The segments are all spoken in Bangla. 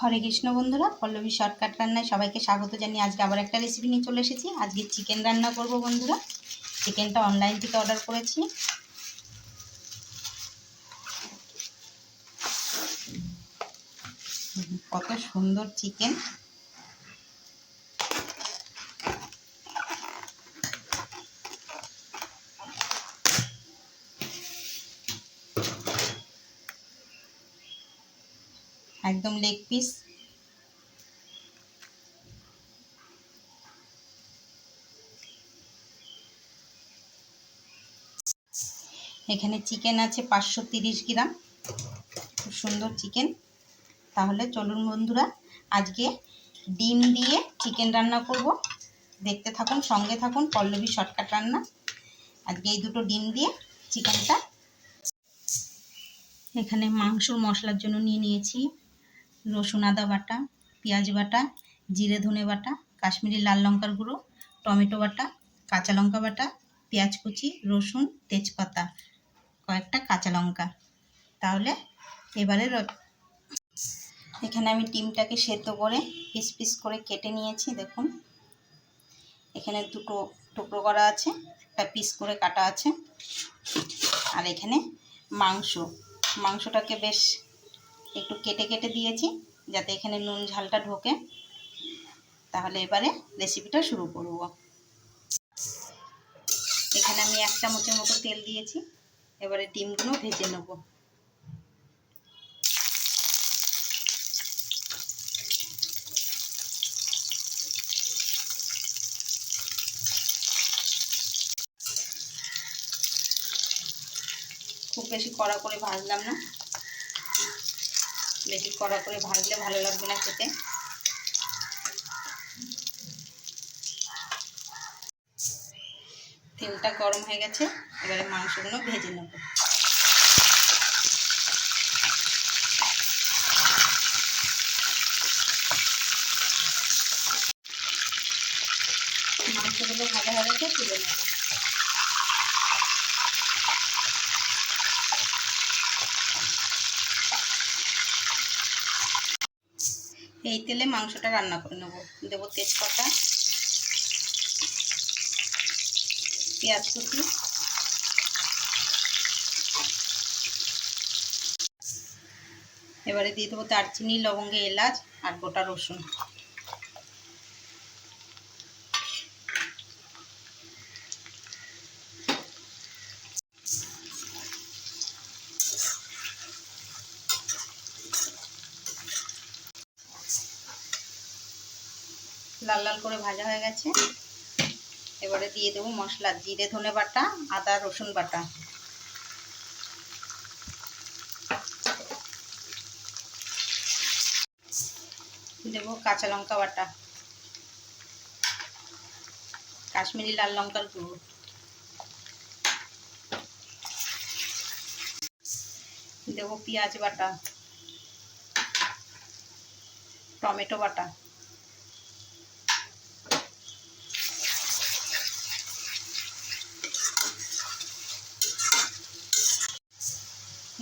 হরে কৃষ্ণ বন্ধুরা, পল্লবী শর্টকাট রান্নায় সবাইকে স্বাগত জানিয়ে আজকে আবার একটা রেসিপি নিয়ে চলে এসেছি। আজকে চিকেন রান্না করব বন্ধুরা। চিকেনটা অনলাইন থেকে অর্ডার করেছি। কত সুন্দর চিকেন একদম লেগ পিস এখানে চিকেন আছে পাঁচশো তিরিশ গ্রাম। খুব সুন্দর চিকেন তাহলে চলুন বন্ধুরা, আজকে ডিম দিয়ে চিকেন রান্না করব। দেখতে থাকুন, সঙ্গে থাকুন, পল্লবী শর্টকাট রান্না। আজকে এই দুটো ডিম দিয়ে চিকেনটা এখানে মাংসর মশলার জন্য নিয়ে নিয়েছি। রসুন আদা বাটা, পেঁয়াজ বাটা, জিরে ধনে বাটা, কাশ্মীরি লাল লঙ্কার গুঁড়ো, টমেটো বাটা, কাঁচা লঙ্কা বাটা, পেঁয়াজ কুচি, রসুন, তেজপাতা, কয়েকটা কাঁচা লঙ্কা। তাহলে এবারে এখানে আমি ডিমটাকে সেদ্ধ করে পিস পিস করে কেটে নিয়েছি, দেখুন। এখানে দুটো টুকরো করা আছে, একটা পিস করে কাটা আছে। আর এখানে মাংস। মাংসটাকে বেশ একটু কেটে কেটে দিয়েছি, যাতে এখানে নুন ঝালটা ঢোকে। তাহলে এবারে রেসিপিটা শুরু করব। এখানে আমি এক চামচের মতো তেল দিয়েছি, এবারে ডিমগুলো ভেজে নেব। খুব বেশি কড়া করে ভাজলাম না। বেশি কড়া করে ভাজলে ভালো লাগবে না খেতে। তেলটা গরম হয়ে গেছে, এবারে মাংসগুলো ভেজে নেব। মাংসগুলো ভালো গেছে তুলে নেব। এই তেলে মাংসটা রান্না করে নেব। দেবো তেজপাতা, পেঁয়াজ কুচি, এবারে দিয়ে দেবো দারচিনি, লবঙ্গে, এলাচ আর গোটা রসুন। লাল লাল করে ভাজা হয়ে গেছে। এবারে দিয়ে দেবো মশলা, জিরে, ধনে বাটা, আদা, রসুন বাটা। দেবো কাঁচা লঙ্কা বাটা। কাশ্মীরি লাল লঙ্কার গুঁড়ো। দেবো পেঁয়াজ বাটা। টমেটো বাটা।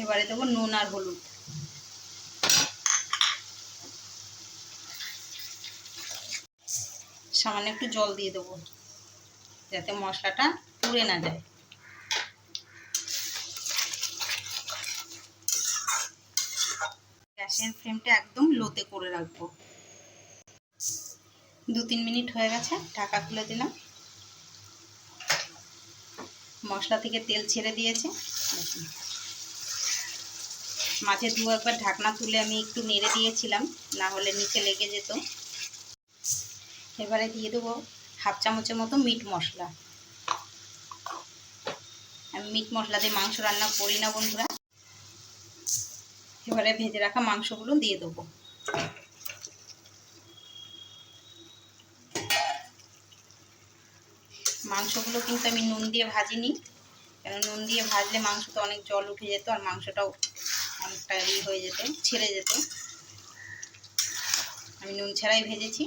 এবারে দেবো নুন আর হলুদ। সামান্য একটু জল দিয়ে দেবো, যাতে মশলাটা পুড়ে না যায়। গ্যাসের ফ্লেমটা একদম লোতে করে রাখব। দু তিন মিনিট হয়ে গেছে, ঢাকা খুলে দিলাম। মশলা থেকে তেল ছেড়ে দিয়েছে। মাঝে দু একবার ঢাকনা তুলে আমি একটু নেড়ে দিয়েছিলাম, না হলে নিচে লেগে যেত। এবারে দিয়ে দেবো হাফ চামচের মতো মিট মশলা। আমি মিট মশলা দিয়ে মাংস রান্না করি না বন্ধুরা। এবারে ভেজে রাখা মাংসগুলো দিয়ে দেবো। মাংসগুলো কিন্তু আমি নুন দিয়ে ভাজিনি। কেন নুন দিয়ে ভাজলে মাংসতে অনেক জল উঠে যেত আর মাংসটাও অনেকটা ই হয়ে যেত, ছেড়ে যেত। আমি নুন ছাড়াই ভেজেছি।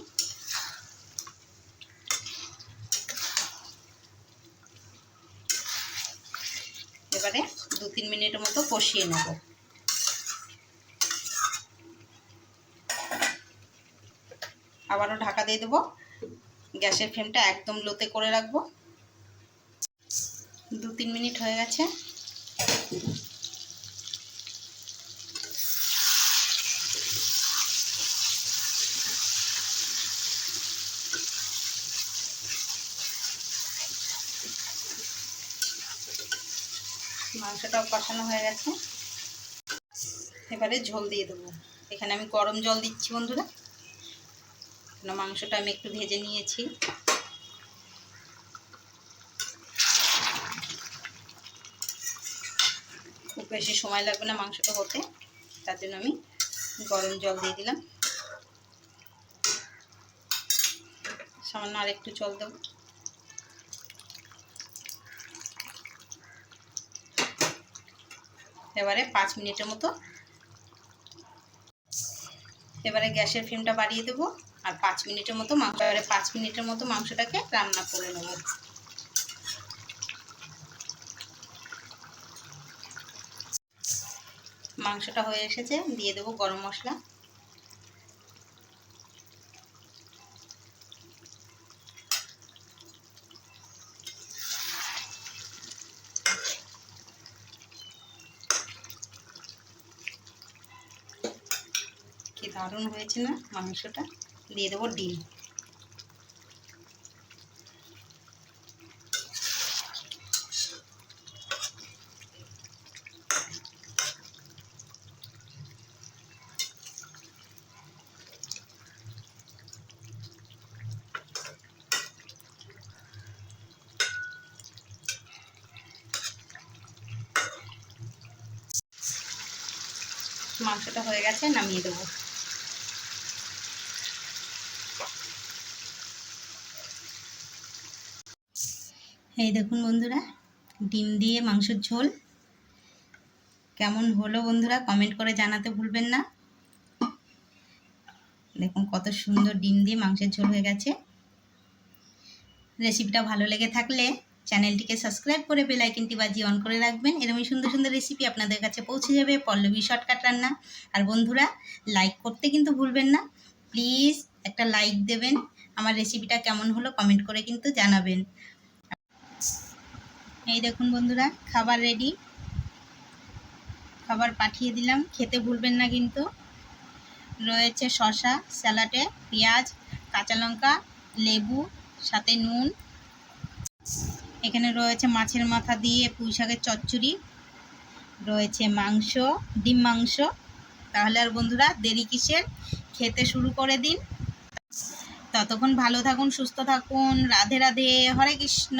এবারে দু তিন মিনিটের মতো কষিয়ে নেব। আবারও ঢাকা দিয়ে দেবো। গ্যাসের ফ্লেমটা একদম লোতে করে রাখব। দু তিন মিনিট হয়ে গেছে। মাংসটাও কষানো হয়ে গেছে। এবারে ঝোল দিয়ে দেবো। এখানে আমি গরম জল দিচ্ছি, বন্ধুরা। কেন মাংসটা আমি একটু ভেজে নিয়েছি। খুব বেশি সময় লাগবে না মাংসটা হতে। তার জন্য আমি গরম জল দিয়ে দিলাম। সামান্য আর একটু জল দেবো। এবারে পাঁচ মিনিটের মতো। এবারে গ্যাসের ফ্লেমটা বাড়িয়ে দেবো আর পাঁচ মিনিটের মতো মাংস এবারে পাঁচ মিনিটের মতো মাংসটাকে রান্না করে নেব। মাংসটা হয়ে এসেছে, দিয়ে দেবো গরম মশলা। কি দারুণ হয়েছে না? মাংসটা দিয়ে দেবো ডিম। মাংসটা হয়ে গেছে নামিয়ে দেবো। এই দেখুন বন্ধুরা, ডিম দিয়ে মাংসের ঝোল। কেমন হলো বন্ধুরা কমেন্ট করে জানাতে ভুলবেন না। দেখুন কত সুন্দর ডিম দিয়ে মাংসের ঝোল হয়ে গেছে। রেসিপিটা ভালো লেগে থাকলে চ্যানেলটিকে সাবস্ক্রাইব করে বেল আইকনটি বাজিয়ে অন করে রাখবেন। এরকমই সুন্দর সুন্দর রেসিপি আপনাদের কাছে পৌঁছে যাবে পল্লবী শর্টকাট রান্না। আর বন্ধুরা লাইক করতে কিন্তু ভুলবেন না। প্লিজ একটা লাইক দেবেন। আমার রেসিপিটা কেমন হলো কমেন্ট করে কিন্তু জানাবেন। এই দেখুন বন্ধুরা, খাবার রেডি খাবার পাঠিয়ে দিলাম, খেতে ভুলবেন না কিন্তু। রয়েছে শসা, স্যালাডে, পেঁয়াজ, কাঁচা লঙ্কা, লেবু, সাথে নুন। এখানে রয়েছে মাছের মাথা দিয়ে পুঁই শাকের চচ্চড়ি। রয়েছে মাংস, ডিম মাংস। তাহলে আর বন্ধুরা, দেরি কিসের? খেতে শুরু করে দিন। ততক্ষণ ভালো থাকুন, সুস্থ থাকুন। রাধে রাধে, হরে কৃষ্ণ।